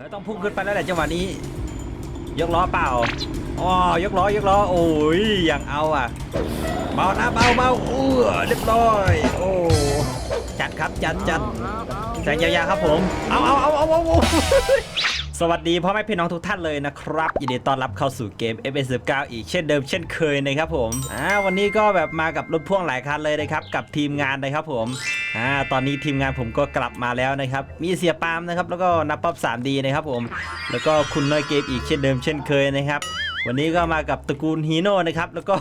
แล้วต้องพุ่งขึ้นไปแล้วแหละจังหวะนี้ ยกล้อเปล่าอ๋อยกล้อยกล้อโอ้ยอย่างเอาอะเบานะเบาเบาเออเรียบร้อย โอ้จัดครับจัดจัดแสงยาวๆครับผม เอาเอาเอาเอาเอาเอา สวัสดีพ่อแม่พี่น้องทุกท่านเลยนะครับยินดีต้อนรับเข้าสู่เกม f s 9อีกเช่นเดิมเช่นเคยนะครับผมอ่าวันนี้ก็แบบมากับรถพ่วงหลายคันเลยนะครับกับทีมงานนะครับผมอ่าตอนนี้ทีมงานผมก็กลับมาแล้วนะครับมีเสียปามนะครับแล้วก็นับป๊อป 3D นะครับผมแล้วก็คุณน้อยเกมอีกเช่นเดิมเช่นเคยนะครับ วันนี้ก็มากับตระกูลฮีโน่นะครับ แล้วก็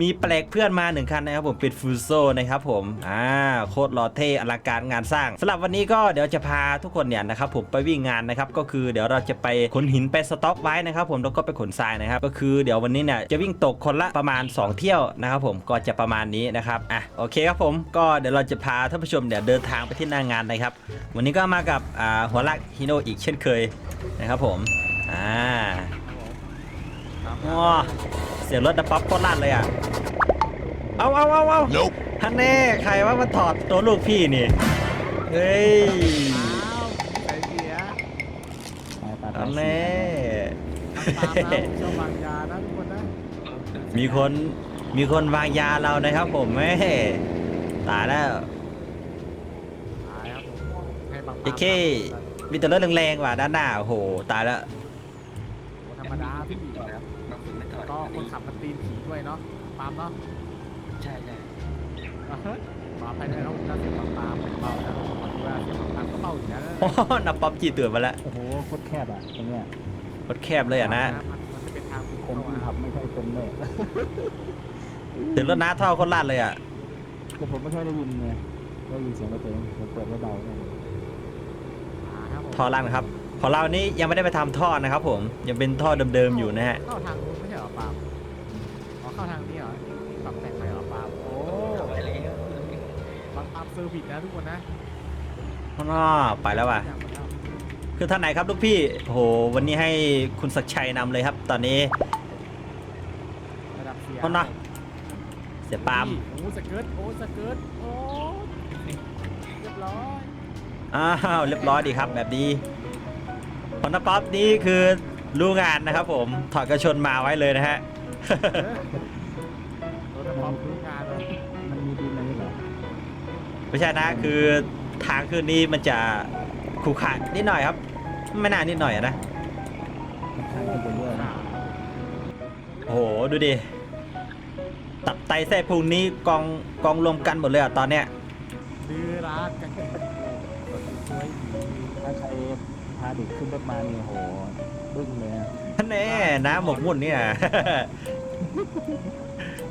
มีแปลกเพื่อนมาหนึ่งคันนะครับผมเป็นฟูโซนะครับผมอ่าโคตรหล่อเท่อลังการงานสร้างสำหรับวันนี้ก็เดี๋ยวจะพาทุกคนเนี่ยนะครับผมไปวิ่งงานนะครับก็คือเดี๋ยวเราจะไปขนหินไปสต็อกไว้นะครับผมแล้วก็ไปขนทรายนะครับก็คือเดี๋ยววันนี้เนี่ยจะวิ่งตกคนละประมาณ 2 เที่ยวนะครับผมก็จะประมาณนี้นะครับอะโอเคครับผมก็เดี๋ยวเราจะพาท่านผู้ชมเนี่ยเดินทางไปที่หน้างานนะครับ วันนี้ก็มากับอ่าหัวลักฮีโน่อีกเช่นเคยนะครับผมอ่า ว้าเสียงรถดับป๊อปโคตรลั่นเลยอะ เอาเอาเอาเอา Nope. ฮันแน่ใครว่ามาถอดตัวลูกพี่นี่ เฮ้ยอ้าวใส่เสียฮันแน่ตามนะชอบวางยานะทุกคนนะ มีคนมีคนวางยาเรานะครับผมแม่ตายแล้วตายครับผมให้บางเอเคมีแต่รถแรงๆว่ะด้านหน้าโอ้โหตายแล้วธรรมดาพี่ นผีด้วยเนาะปาล์มเนาะใช่ใช่มาภายในเราจะเสียงปาล์มปาล์มเบาแล้วขอดูว่าเสียงปาล์มก็เบาอยู่นะโอ้โหนับป๊อปจีตื่นมาแล้วโอ้โหโคตรแคบอะตรงเนี้ยรถแคบเลยอะนะมันมันจะเป็นทางผเข้ามมาขับไม่ค่อยเป็นเลยถึงรถน้าท่อโคนลั่นเลยอะแต่ผมไม่ค่อยได้ยินไงได้ยินเสียงรถตัวเองผมเปิดเบาๆเนี่ยครับผมท่อลั่นครับ ของเรานี่ยังไม่ได้ไปทำท่อนะครับผมยังเป็นท่อเดิมๆอยู่นะฮะเข้าทางนู้นไม่ใช่เหรอปาล์มอ๋อ เข้าทางนี้เหรอปรับแต่งใหม่เหรอปาล์มโอ้เข้าไปแล้วบางปาล์มเซอร์วิสนะทุกคนนะข้างนอกไปแล้วว่ะ คือท่านไหนครับลูกพี่โอ้โหวันนี้ให้คุณศักดิ์ชัยนำเลยครับ ตอนนี้ระดับเสียเอานะเสียปาล์มโอ้สเกิร์ตโอ้สเกิร์ตโอ้เรียบร้อยอ้าวเรียบร้อยดีครับแบบนี้พอนป๊อปนี่คือรู้งานนะครับผมถอดกระชนมาไว้เลยนะฮะ รถพร้อมรู้งานเลยมันมีดินอะไรเหรอไม่ใช่นะคือทางขึ้นนี้มันจะขรุขระนิดหน่อยครับ ไม่น่านิดหน่อยอะนะมันข้างที่จะเลื่อนโอ้โห ดูดิ ตับไตแส้พุงนี้กองกองรวมกันหมดเลยอะตอนเนี้ยดื้อรักกันรถสวยดีถ้าใครพาเด็กขึ้นรถมานี่โอ้โหบึ้งเลยอะ แน่นะหมกมุ่นเนี่ย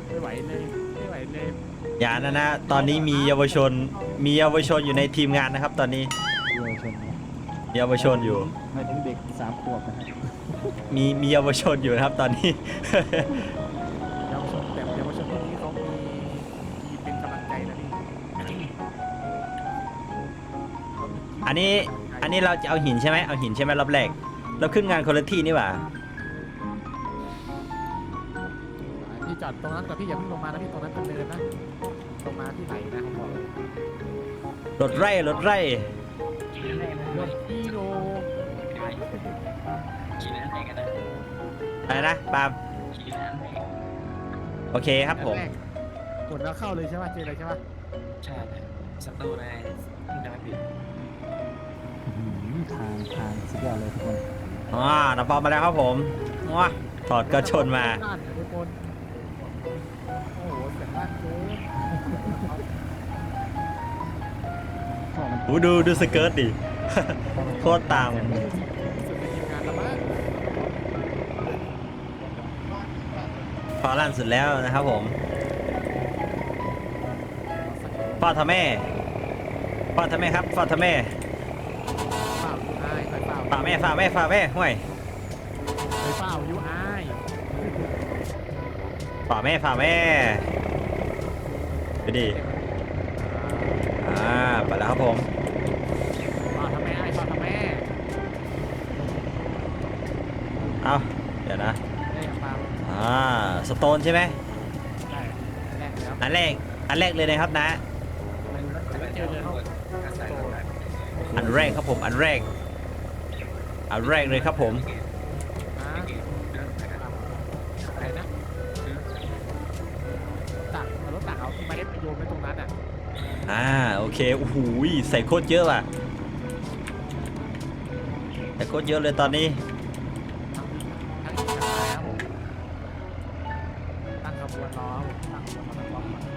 ไม่ไหวเลย ไม่ไหวเลยอย่านะนะ ตอนนี้มีเยาวชน มีเยาวชนอยู่ในทีมงานนะครับ ตอนนี้ เยาวชนนะเยาวชนอยู่ หมายถึงเด็กสามขวบนะฮะมีมีเยาวชนอยู่นะครับ ตอนนี้ เยาวชนแต่เยาวชนพวกนี้เขามีมีเป็นกำลังใจนะพี่อันนี้ อันนี้เราจะเอาหินใช่ไหมเอาหินใช่ไหมรอบแรก เราขึ้นงานคนละที่นี่หว่า จอดตรงนั้นแต่พี่อย่าเพิ่งลงมานะพี่ตรงนั้นเป็นเนินนะลงมาที่ไหนนะผมบอกรถไร่รถไร่รถอีโรขี่นั่นเองกันนะอะไรนะปาล์มขี่นั่นเองโอเคครับผม แกกดแล้วเข้าเลยใช่ไหมเจอเลยใช่ไหมใช่สตูในจะไม่ผิดอื้อหือทางทางสุดยอดเลยทุกคนอ๋อน้ำปอมมาแล้วครับผมว้าถอดกระชนมา ด้านเนี่ยทุกคน โอ้ดูดูสเกิร์ตดิ โคตรต่างสุดในทีมงานละมั้งพอลั่นสุดแล้วนะครับผมพ่อทำแม่พ่อทำแม่ครับพ่อทำแม่เปล่ายูไอไปเปล่าฝ่าแม่ฝ่าแม่ฝ่าแม่ห่วยไปเปล่ายูไอฝ่าแม่ฝ่าแม่ไปดิอ่าไปแล้ว ครับผมป่าทำแม่ไอ้ป่าทำแม่เอาเดี๋ยวนะได้ยังเปล่าอ่าสโตนใช่ไหมได้แรกแล้วอันแรกอันแรกเลยนะครับนะไม่เจอเลยเขาอาศัยรถได้อันแรกครับผมอันแรก อันแรกเลยครับผม อ่าโอเคโอ้โหใส่โคตรเยอะว่ะใส่โคตรเยอะเลยตอนนี้ทั้งทั้งทั้งอะครับผมตั้งขบวนรอครับผมตั้งขบวนรอตั้งรอบก่อ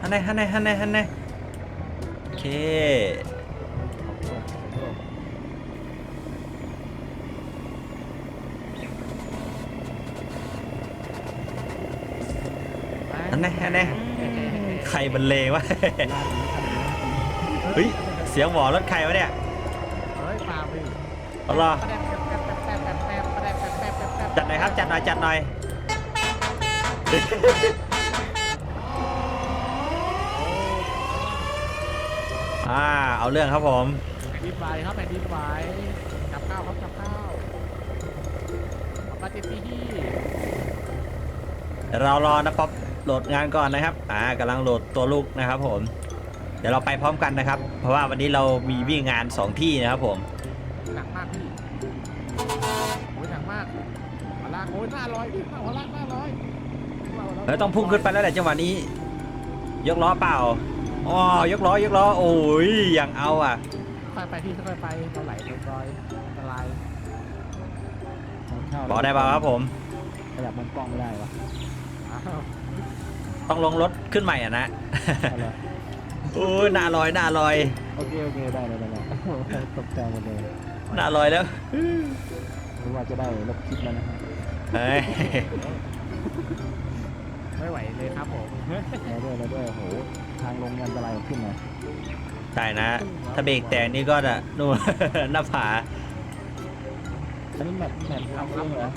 ฮันไนฮันไนฮันไนฮันไนโอเคฮันไนฮันไน ใครบันเลงวะ เฮ้ย เสียงหวอรถใครวะเนี่ยเฮ้ยปาไปอาล่ะจัดหน่อยครับ จัดหน่อย จัดหน่อย อ่า เอาเรื่องครับผม แผ่นดินไหวครับแผ่นดินไหวจับข้าวครับจับข้าวปาเตตี้เรารอนะป๊อปโหลดงานก่อนนะครับ อ่ากำลังโหลด ตัวลูกนะครับผม เดี๋ยวเราไปพร้อมกันนะครับ เพราะว่าวันนี้เรามีวิ่งงาน 2 ที่นะครับผม หนักมากพี่โอ้ยหนักมากหัวลากโอ้ยหน้าร้อยพี่หัวลากหน้าร้อยแล้วต้องพุ่งขึ้นไปแล้วแหละจังหวะนี้ ยกล้อเปล่าอ๋อยกล้อยกล้อโอ้ยยังเอาอะค่อยไปพี่ค่อยไปเราไหลลงรอยอันตรายบอกได้เปล่าครับผมขยับมุมกล้องไม่ได้วะอ้าว ต้องลงรถขึ้นใหม่อะนะเอาเลยโอ้ยหน้าลอยหน้าลอย โอเคโอเคได้เลยได้เลยโอ้โหตกใจหมดเลยหน้าลอยแล้วรู้ว่าจะได้ลบคลิปแล้วนะครับเฮ้ยไม่ไหวเลยครับผมแล้วด้วยแล้วด้วยโอ้โหทางลงอันตรายกว่าขึ้นนะใช่นะ ถ้าเบรกแตกนี่ก็จะนู่น หน้าผาอันนี้แมปแมปทำเองเหรอ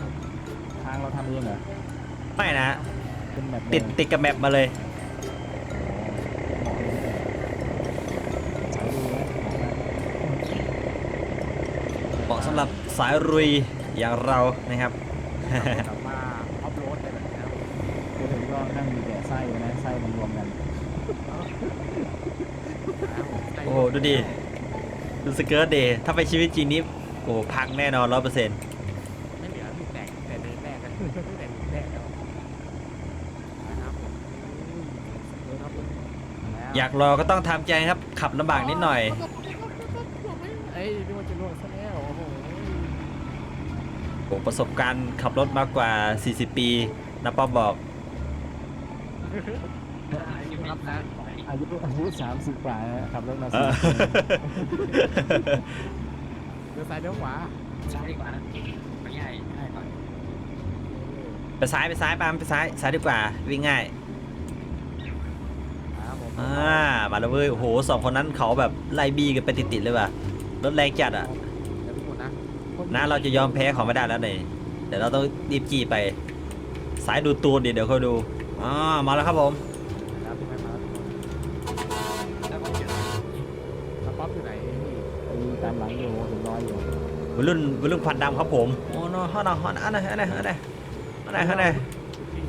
ทางเราทำเองเหรอไม่นะ เป็นแมปติดติดกับแมปมาเลย สายดูนะเหมาะสำหรับสายรุยอย่างเรานะครับแบบว่าออฟโรดอะไรแบบนี้ครับไปถึงก็นั่งมีแต่ไส้นะไส้มันรวมกันโอ้โหดูดิ ดูสเกิร์ตเดย์ถ้าไปชีวิตจริงนี้โอ้พังแน่นอนร้อยเปอร์เซ็นต์ ไม่เหลือพี่แตกแต่เดินแรกกันตั้งแต่เดินแรกแล้วนะครับผมเดินครับผมแล้ว อยากรอก็ต้องทำใจครับ ขับลำบากนิดหน่อย เอ้ยนี่มันจะล่วงซะแล้วโอ้โหโอ้ประสบการณ์ขับรถมากกว่า 40 ปีนะป๊อบบอกครับนะอายุอายุสามสิบกว่าขับรถมาเอสิอเดินซ้ายเลี้ยวขวาซ้ายดีกว่านะไม่ใหญ่ง่ายกว่าไปซ้ายไปซ้ายปาล์มไปซ้ายซ้ายดีกว่าวิ่งง่ายครับผม อ่ามาแล้วเว้ยโอ้โหสองคนนั้นเขาแบบไล่บี้กันไปติดๆเลยว่ะรถแรงจัดอะเดี๋ยวทุกคนนะคนนะเราจะยอมแพ้เขาไม่ได้แล้วเนี่ยเดี๋ยวเราต้องรีบจี้ไป สายดูตูนดิเดี๋ยวเขาดูอ่ามาแล้วครับผมแล้วพี่ไม่มาแล้วก็เจอแล้วป๊อปอยู่ไหนพี่ไปตามหลังอยู่ถึงร้อยอยู่วัยรุ่นวัยรุ่นควันดำครับผมโอ้โนฮอนฮอนอันไหนอันไหนอันไหนอันไหนอันไหนพี่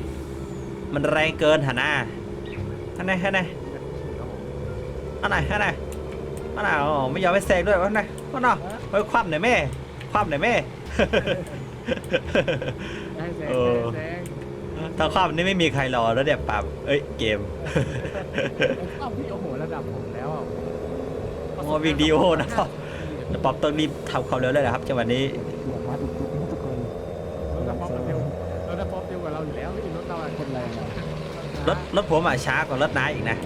มันแรงเกินหาหน้าอันไหนอันไหนครับผม อันไหนอันไหนอันไหนอ๋อไม่ยอมไปแซงด้วยวะไหนวะเนาะเฮ้ยคว่ำหน่อยแม่คว่ำหน่อยแม่ให้แซงเออให้แซงถ้าคว่ำนี่ไม่มีใครรอแล้วเดี๋ยวปรับเอ้ยเกมเอ้าพี่โอ้โหระดับผมแล้วอะโอ้วิ่งดีโอนะป๊อปนะป๊อปต้องรีบทำความเร็วเลยนะครับจังหวะนี้เดี๋ยวมาทุกทุกทุกคนรถป๊อปมันเร็วรถป๊อปเร็วกว่าเราอยู่แล้วพี่รถเราอะคนแรงอะรถรถผมอะช้ากว่ารถน้าอีกนะ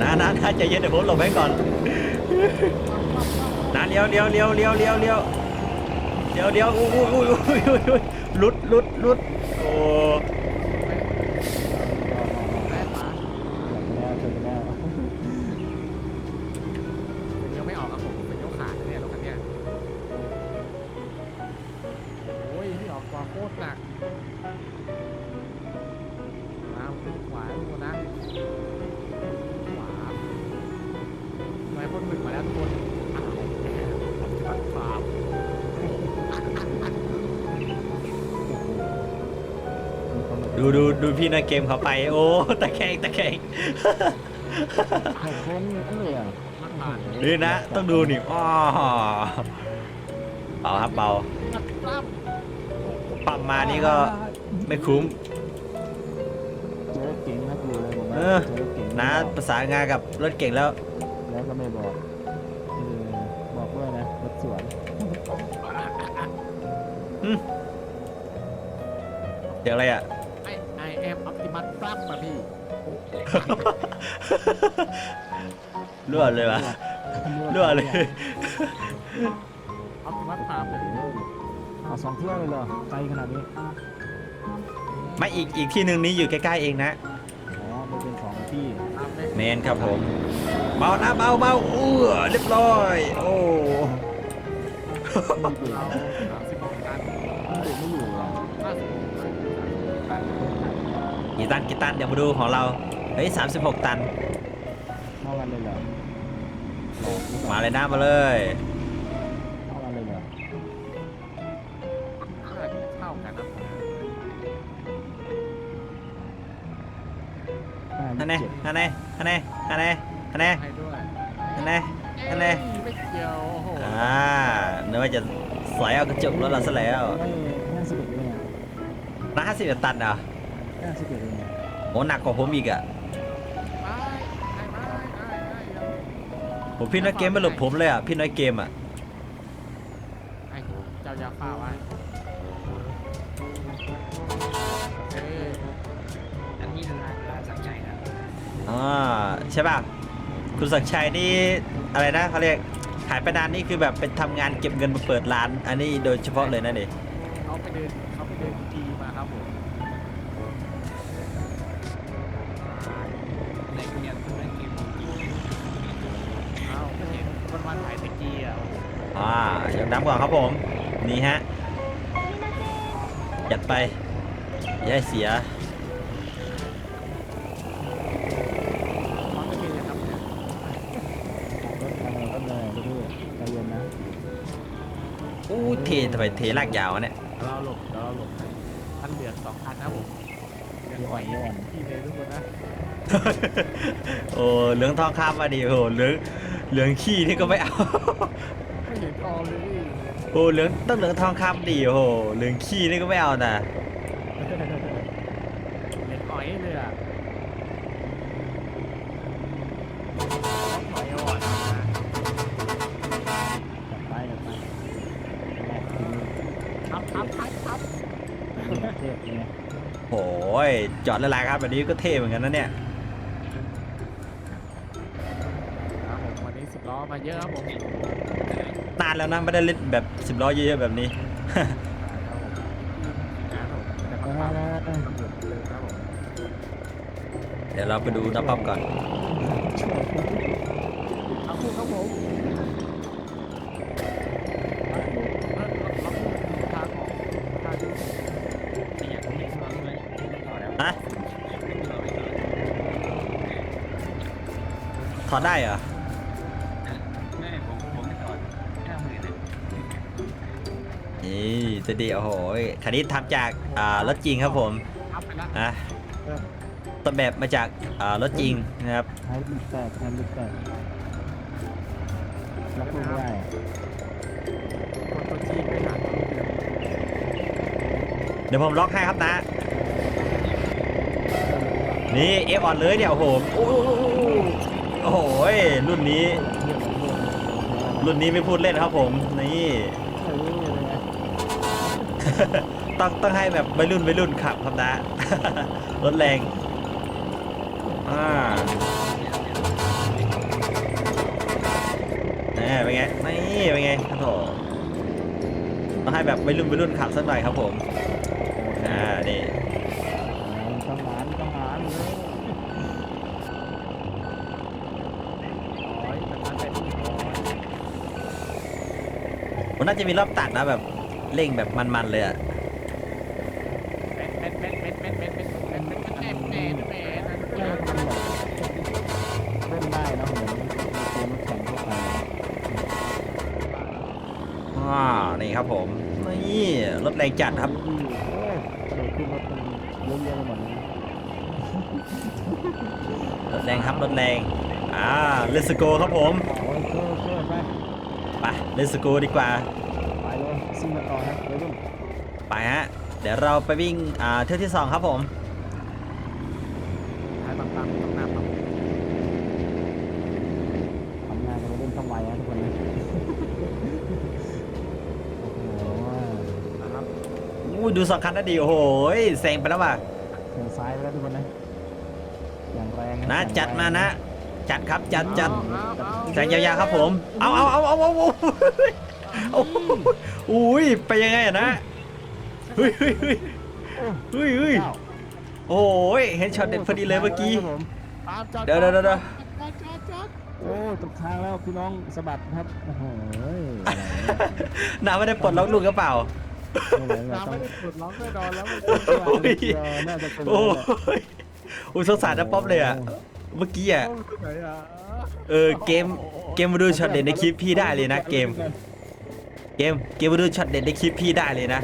น้าน้าน้าใจเย็นเดี๋ยวผมหลบไว้ก่อนน้าเลี้ยวเลี้ยวเลี้ยวเลี้ยวเลี้ยวเลี้ยวเลี้ยวเลี้ยวอู้อุ้ยอุ้ยอุ้ยอุ้ยอุ้ยหลุดหลุดหลุดโอ้ ดูดูดูพี่นักเกมเขาไป โอ้ตะแคงตะแคงโค้งนั่นเลยอะปัดปานี่นะ ต้องดูนี่อ้อเบาครับเบามัดปล้ปั๊มมานี่ก็ไม่คุ้มเจอรถเก๋งครับอยู่เลยผมว่าเออเจอรถเก๋งนะประสานงานกับรถเก่งแล้ว แล้วก็ไม่บอกเออบอกด้วยนะรถสวนเดี๋ยวอะไรอะ รั่วเลยวะรั่วเลยออปติมัสพามเลยเอาสองเที่ยวเลยเหรอไกลขนาดนี้ไม่อีกอีกที่หนึ่งนี้อยู่ใกล้ๆเองนะอ๋อมันเป็นสองที่ตามเลยเมนครับผม เบานะเบาเบาเออเรียบร้อย โอ้ไม่อยู่เราสามสิบหกตันมันอยู่ไม่อยู่อะห้าสิบหกตันกี่ตันกี่ตันเดี๋ยวมาดูของเรา เฮ้ย36ตันเท่ากันเลยเหรอหลอกหรือเปมาล่าเลยนะมาเลยเท่ากันเลยเหรอเท่ากันนะห้าฮันแน่ยี่สิบเจ็ดฮันแน่ฮันแน่ฮันแน่ฮันแน่ให้ด้วยฮันแน่ฮันแน่เอ้ยไม่เกี่ยวโอ้โหอ่านึกว่าจะสอยเอากระจกรถเราซะแล้วเอ้ยห้าสิบเอ็ดเองอะนะห้าสิบตันเหรอห้าสิบเอ็ดเองอะโหหนักกว่าผมอีกอะ ผมพี่น้อยเกมไม่หลบผมเลยอะพี่น้อยเกมอะไอ้เจ้ายาฟ้าไว้เอ้ยอันนี้ร้านร้านสังชัยนะอ่าใช่ป่ะคุณศักดิ์ชัยนี่อะไรนะเขาเรียกหายไปนานนี่คือแบบเป็นทำงานเก็บเงินมาเปิดร้าน อันนี้โดยเฉพาะเลยนะนี่เขาไปเดินเขาไปเดิน อ่าอย่างน้ำก่อนครับผม นี่ฮะจัดไปอย่าให้เสียเขาจะเป็นนะครับเนี่ยรถอะไรก็เลยไปด้วยใจเย็นนะอู้เททำไมเทลากยาวอะเนี่ยเดี๋ยวเราหลบเดี๋ยวเราหลบให้พันเหลืองสองพันนะผมเดือนหอยเดี๋ยวอ่อนที่เลยทุกคนนะโอ้เหลืองทองคำมาดิโอ้เหลืองเหลืองขี้นี่ก็ไม่เอาไม่เห็น ออมเลยพี่โอ้เหลืองต้องเหลืองทองคำดิโอ้โหเหลืองขี้นี่ก็ไม่เอานะเห็นหอยเลยอะหอยอ่อนนะจัดไปจัดไปแรกคือครับครับครับครับเทพเนี่ยโอ้ยจอดละลายครับแบบนี้ก็เท่เหมือนกันนะเนี่ยครับผมวันนี้สิบล้อมาเยอะครับผม นานแล้วนะไม่ได้เล่นแบบสิบล้อเยอะๆแบบนี้ เดี๋ยวเราไปดูน้ำปั๊มก่อนฮถอดได้เหรอ จะดีโอ้โหคันนี้ทำจากอ่ารถจริงครับผมอัพไปละอะต้นแบบมาจากอ่ารถจริงนะครับใช้ลูกแตกใช้ลูกแตกรับลูกไม่ได้อะคนตัวจีนไปหาตัวเดียวเดี๋ยวผมล็อกให้ครับนะ นี่เอฟออนเลยเนี่ยโอ้โหโอ้โหโอ้โหรุ่นนี้เรียกผมเรียกผมรุ่นนี้ไม่พูดเล่นครับผม นี่เออเลยนะ ต้องต้องให้แบบวัยรุ่นวัยรุ่นขับครับนะ รถแรงอ่านี่เป็นไงนี่เป็นไงครับผมต้องให้แบบวัยรุ่นวัยรุ่นขับสักหน่อยครับผมอ่านี่ต้องหานต้องหานเลยร้อยแบบนั้นไปที่ร้อยมันน่าจะมีรอบตัดนะแบบ เร่งแบบมันๆเลยอะเล่นได้แล้วเหรอว้านี่ครับผมนี่รถแรงจัดครับรถแดรงครับรถแรงอ่าเลสโกครับผมไปไปเลสโกดีกว่า งกันต่อนะเลยรุ่นไปฮะ เดี๋ยวเราไปวิ่งอ่าเที่ยวที่สองครับผมท้ายบางๆต้องนำครับทำงานกันเลยรุ่นต้องไวนะทุกคนนะโอ้โหนะครับอู้ดูสองคันนะดีโอ้โหแซงไปแล้วว่ะเสียงซ้ายไปแล้วทุกคนนะอย่างแรงนะอย่างแรงจัดมานะ จัดครับจัดจัดเอาเอาแซงยาวๆครับผม เอาเอาเอาเอาเอาเอา เอาอุ้ยไปยังไงอะนะเฮ้ยเฮ้ยเฮ้ยเฮ้ยเฮ้ยเก้าโอ้ยเห็นช็อตเด็ดพอดีเลยเมื่อกี้ครับผมตามจอดเดี๋ยวเดี๋ยวเดี๋ยวจอดจอดจอดโอ้ตกทางแล้วพี่น้องสะบัดครับโอ้โหอะไรเนี่ยน้าไม่ได้ปลดล็อกลูกกระเป๋าไม่ไหวแล้วน้ำต้อไม่งได้ปลดล็อกแน่นอนแล้วมันโอ้ยเออน่าจะเป็นโอ้ยอุ้ยสงสารนะป๊อปเลยอะ เมื่อกี้อะเข้าไปไหนอะ เออเกมเกมมาดูช็อตเด็ดในคลิปพี่ได้เลยนะเกม เกมเกมมาดูช็อตเด็ดในคลิปพี่ได้เลยนะ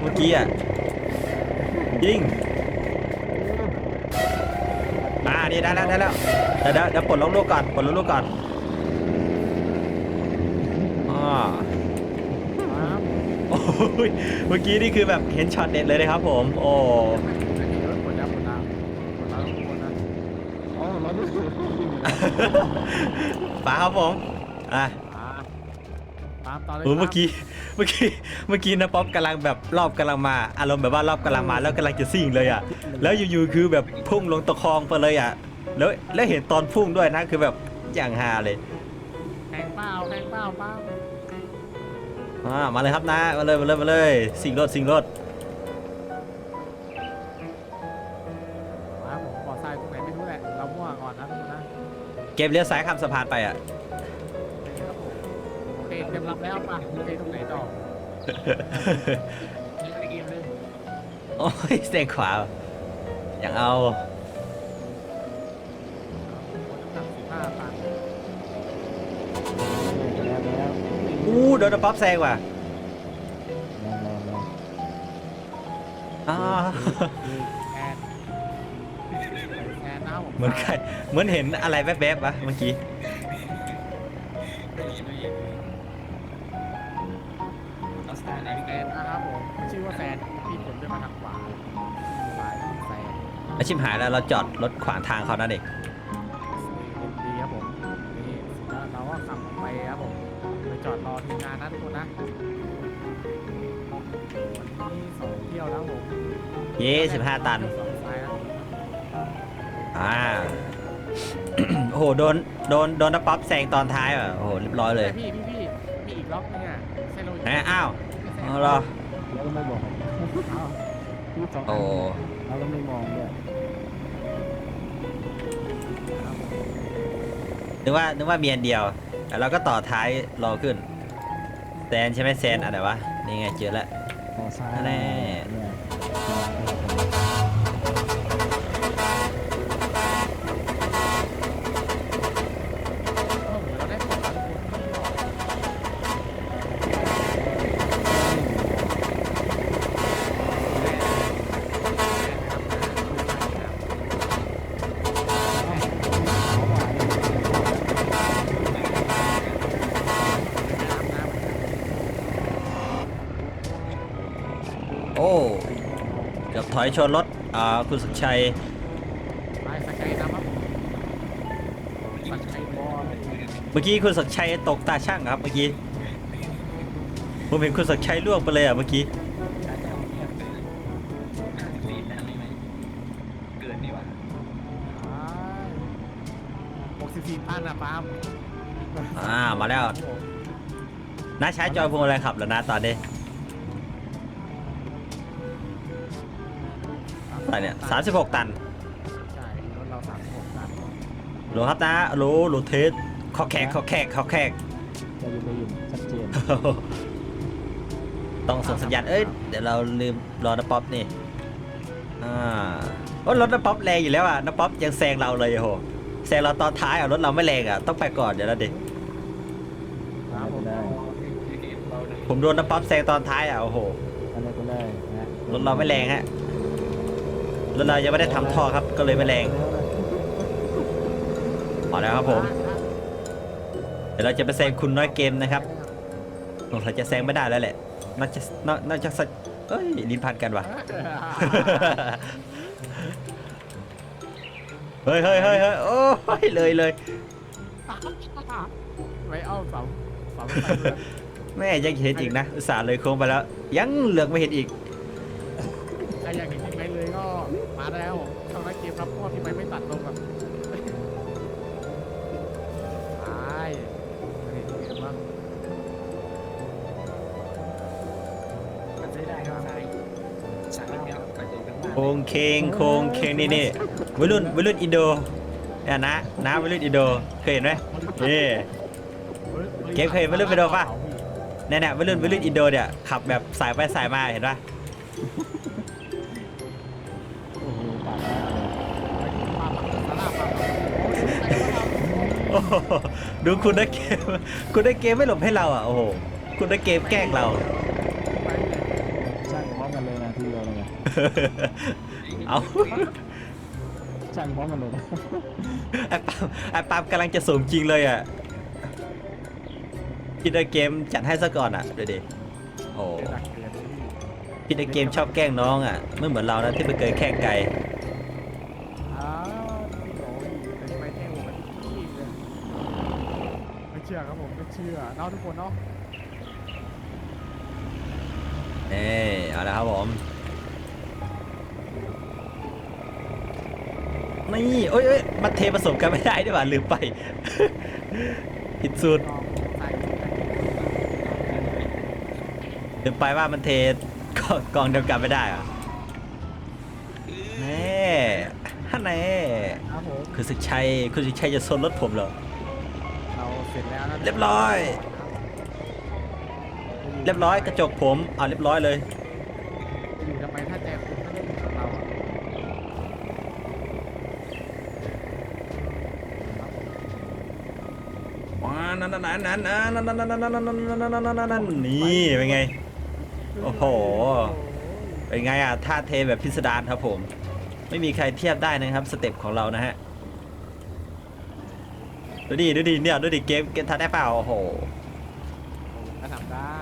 เมื่อกี้อะยิงอ่านี่ได้แล้วได้แล้วเดี๋ยวเดี๋ยวปลดล็อกลูกก่อนปลดล็อกลูกก่อนอ่าครับโอ้ยเมื่อกี้นี่คือแบบเห็นช็อตเด็ดเลยนะครับผม โอ้ปลดแล้วปลดแล้วปลดแล้วทุกคนนะอ๋อเราครับผม อะอ่า ตามต่อเลยโอ้ครับเมื่อกี้ เมื่อกี้ เมื่อกี้นะป๊อปกำลังแบบรอบกำลังมา อารมณ์แบบว่ารอบกำลังมาแล้วกำลังจะซิ่งเลยอะ แล้วอยู่ๆคือแบบพุ่งลงตะคองไปเลยอะ แล้วแล้วเห็นตอนพุ่งด้วยนะคือแบบอย่างฮาเลยแทงเป้าแทงเป้าเป้าอ่ามาเลยครับนะมาเลยมาเลยมาเลยสิงรถสิงรถมาผมก่อทรายตรงไหนไม่รู้แหละ เรามั่วก่อนนะทุกคนนะเกมเลี้ยวซ้ายข้ามสะพานไปอะครับผมโอ เคเต็มรับแล้วป่ะโอเคตรงไหนต่อนี่ในเกมเลยโอ้ยเส้นขวาอย่างเอาน้ำหนักสิบห้าตันแล้วแล้วอู้โดนนะป๊อปแซงว่ะแรงแรงแรงอ่าแอนแอนนะครับผมเหมือนใครเหมือนเห็นอะไรแวบๆวะเมื่อกี้ อาชิมหายแล้วเราจอดรถขวางทางเขานั่นเองดีครับผมนี่แล้วเราก็ขับไปครับผมไปจอดรอทีมงานนะทุกคนนะวันนี้สองเที่ยวแล้วผมเย้สิบห้าตัน สองสายแล้วอ่า โอ้โห โดน โดน โดนนะป๊อปแซงตอนท้ายอะ โอ้โห เรียบร้อยเลยแต่พี่พี่พี่มีอีกล็อกนึงอะใช่เราอีกแหมอ้าวไม่ใช่เอาเหรอแล้วก็ไม่บอกเอาพูดสองโอ้อัน แล้วก็ไม่มองด้วยนึกว่านึกว่ามีอันเดียวแต่เราก็ต่อท้ายรอขึ้นแซนใช่ไหมแซนอะไรวะนี่ไงเจอแล้วต่อซ้ายแน่ เนี่ย เออเราได้ผลแล้วทุกคนที่บอกโอ้เกื อบถอยชนรถอ่าคุณสุขชัยไปสกายนะครับสกายบอลเมื่อกี้คุณสุขชัยตกตาช่างครับเมื่อกี้ผมเห็นคุณสุขชัยล่วงไปเลยอะเมื่อกี้ห้าสิบสี่ได้ไหมเกินดีกว่าหกสิบสี่พันอะปาล์มอ่ามาแล้วน้าใช้จอยพวงอะไรขับแล้วนะตอนนี้ อะไรเนี่ยสามสิบหกตันใช่รถเราสามสิบหกตันโหลครับนะโหลโหลเทสขอแขกขอแขกขอแขกได้ยินได้ยินชัดเจนต้องส่งสัญญาณเอ้ยเดี๋ยวเราลืมรอนะป๊อปนี่อ่าโอ้รถนะป๊อปแรงอยู่แล้วอะนะป๊อปยังแซงเราเลยโอ้โหแซงเราตอนท้ายอะรถเราไม่แรงอะต้องไปก่อนเดี๋ยวนะเด็กครับผมได้พี่เกมเบาหน่อยผมโดนนะป๊อปแซงตอนท้ายอะโอ้โหอันนี้ก็ได้นะรถเราไม่แรงฮะ รถเรายังไม่ได้ทำท่อครับ ก็เลยไม่แรงพอแล้วครับผมเเดี๋ยวเราจะไปแซงคุณน้อยเกมนะครับสงสัยจะแซงไม่ได้แล้วแหละน่าจะน่าน่าจะสักเอ้ยลิ้นพันกันว่ะ เฮ้ยเฮ้ยเฮ้ยเฮ้ยโอ้ยเลยเลยไว้เอาเสาเสาไฟเลยแม่ยังเห็นอีกนะอุตส่าห์เลยโค้งไปแล้ว ยังเหลือกไม่เห็นอีก ใครอยากเห็น เคงโคงเคงนี่นี่วัยรุ่นวัยรุ่นอินโดเนี่ยนะนะวัยรุ่นอินโดเคยเห็นไหมนี่เกมเคยเห็นวัยรุ่นไปโดนปะเนี่ยเนี่ยวัยรุ่นวัยรุ่นอินโดเนี่ยขับแบบสายไปสายมาเห็นปะโอ้โหปากหน้าเลยโอ้โหดูคุณได้เกมคุณได้เกมไม่หลบให้เราอะโอ้โหคุณได้เกมแกล้งเราช่างพร้อมกันเลยนะทีเดียวเลยไง เอาช่างพร้อมกันเลยนะไอ้ปาล์มไอ้ปาล์มกำลังจะสูงจริงเลยอะพี่ได้เกมจัดให้ซะก่อนอะดูดิโอ้พี่ได้เกมชอบแกล้งน้องอะไม่เหมือนเรานะที่ไปเคยแข่งไกลอ้าวพี่โหเป็นไปแค่ผมเป็นพี่เลยไม่เชื่อครับผมไม่เชื่อเนาะทุกคนเนาะนี่เอาละครับผม นี่โอ้ยเอ้ยมันเทผสมกันไม่ได้ด้วยว่ะลืมไป ผิดสูตรลองใส่ลืมไปว่ามันเทกองกองเดียวกันไม่ได้เหรอะแน่ฮันแน่ครับผมคุณสุชัยคุณสุชัยจะซนรถผมเหรอ เราเสร็จแล้วนะเรียบร้อย เรียบร้อยกระจกผม เอาเรียบร้อยเลยอยู่ทำไมถ้าใจคุณก็ไม่อยู่กับเราอะ ว้า นั่นนั่นนั่นนั่นนั่นนั่นนั่นนั่นนั่นนั่นนั่นนี่เป็นไง โอ้โห เป็นไงอะท่าเทแบบพิสดารครับผม ไม่มีใครเทียบได้นะครับสเต็ปของเรานะฮะ ดูดิดูดิเนี่ยดูดิเกมเกมทันได้เปล่า โอ้โหก็ทำได้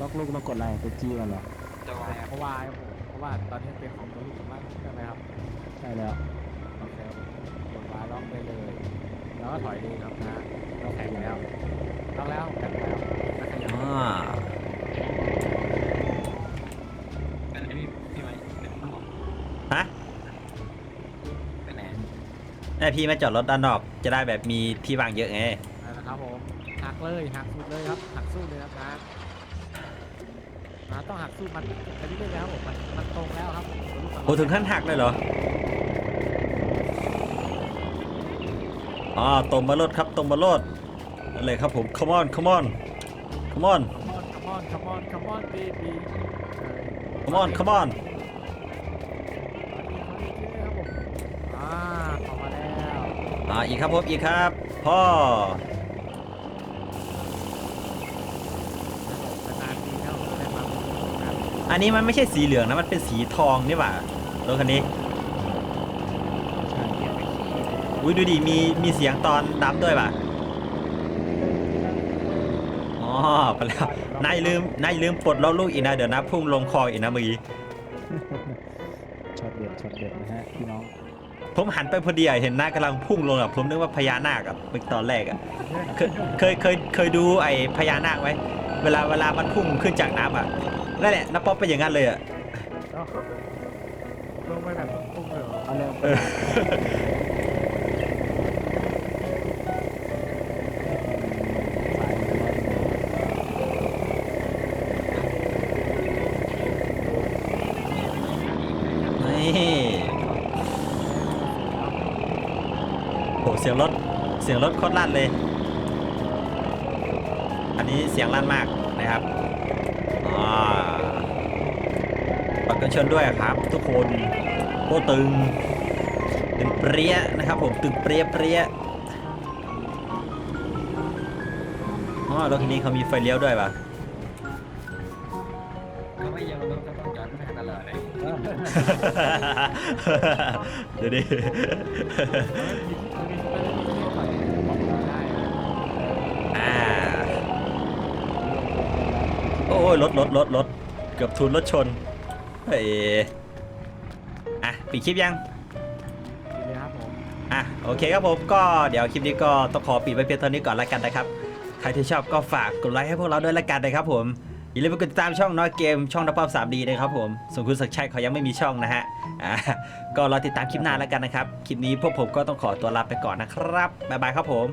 ล็อกลูกต้องกดอะไรตัวจีกันเหรอจะวาเพราะว่าเพราะว่าตอนนี้เป็นของตัวลูกมารถใช่ไหมครับ ใช่แล้ว โอเคกดวายล็อกได้เลย แล้วก็ถอยเลยครับนะเราแข่งแล้วล็อกแล้วแข่งแล้วนักขยันอ่าเป็นไอ้พี่พี่ไหมเป็นข้าวฮะเป็นไหนไอพี่มาจอดรถด้านนอก จะได้แบบมีที่วางเยอะไงนะครับผมหักเลยหักสุดเลยครับหักสู้เลยครับนะนะต้องหักสู้มันไปเรื่อยๆแล้วผมมันมันตรงแล้วครับโอ้ถึงขั้นหักเลยเหรอ อ๋อตรงมาลดครับตรงมาลดนั่นเลยครับผม come on come on come on come on come on come on baby come on come on อ่าเข้ามาแล้วอ่าอีกครับผมอีกครับพ่อนานทีแล้วได้มาครับอันนี้มันไม่ใช่สีเหลืองนะมันเป็นสีทองนี่หว่ารถคันนี้ ใช่ เกี่ยวไปขี้ อุ้ยดูดิมีมีเสียงตอนดับด้วยป่ะอ๋อไปแล้วนายลืมนายลืมปลดล็อกลูกอีกนะเดี๋ยวนะพุ่งลงคออีกนะเมื่อกี้ช็อตเด็ดช็อตเด็ดนะฮะพี่น้องผมหันไปพอดีอะเห็นหน้ากำลังพุ่งลงอะผมนึกว่าพญานาคอะเป็นตอนแรกอะเคยเคยเคยเคยดูไอ้พญานาคไหมเวลาเวลามันพุ่งขึ้นจากน้ำอะนั่นแหละน้าป๊อปเป็นอย่างนั้นเลยอะลงไปแบบตุ้งๆเลยเหรอเอาเร็ว เออ สายร้อย นี่โหเสียงรถ เสียงรถโคตรลั่นเลย อันนี้เสียงลั่นมากนะครับอ่าปักกันชนด้วยครับ ทุกคนโคตรตึงตึงเปรี้ยนะครับผมตึงเปรี้ยเปรี้ยอ๋อรถคันนี้เขามีไฟเลี้ยวด้วยป่ะเขาไม่ยอมรถก็ต้องจอดไม่ตลอดเลยเดี๋ยวดิ ยรถรถรถรถเกือบทุนรถชนเฮ้ยอะปิดคลิปยังดีเลยครับผมอะโอเคครับผมก็เดี๋ยวคลิปนี้ก็ต้องขอปิดไว้เพียงเท่านี้ก่อนละกันนะครับ ใครที่ชอบก็ฝากกดไลค์ให้พวกเราด้วยละกันนะครับผมอย่าลืมไปกดติดตามช่องน้อยเกมช่องนับป้อม 3D นะครับผมส่วนคุณศักดิ์ชัยเขายังไม่มีช่องนะฮะอ่าก็รอติดตามคลิปหน้าแล้วกันนะครับ คลิปนี้พวกผมก็ต้องขอตัวลาไปก่อนนะครับบ๊ายบายครับผม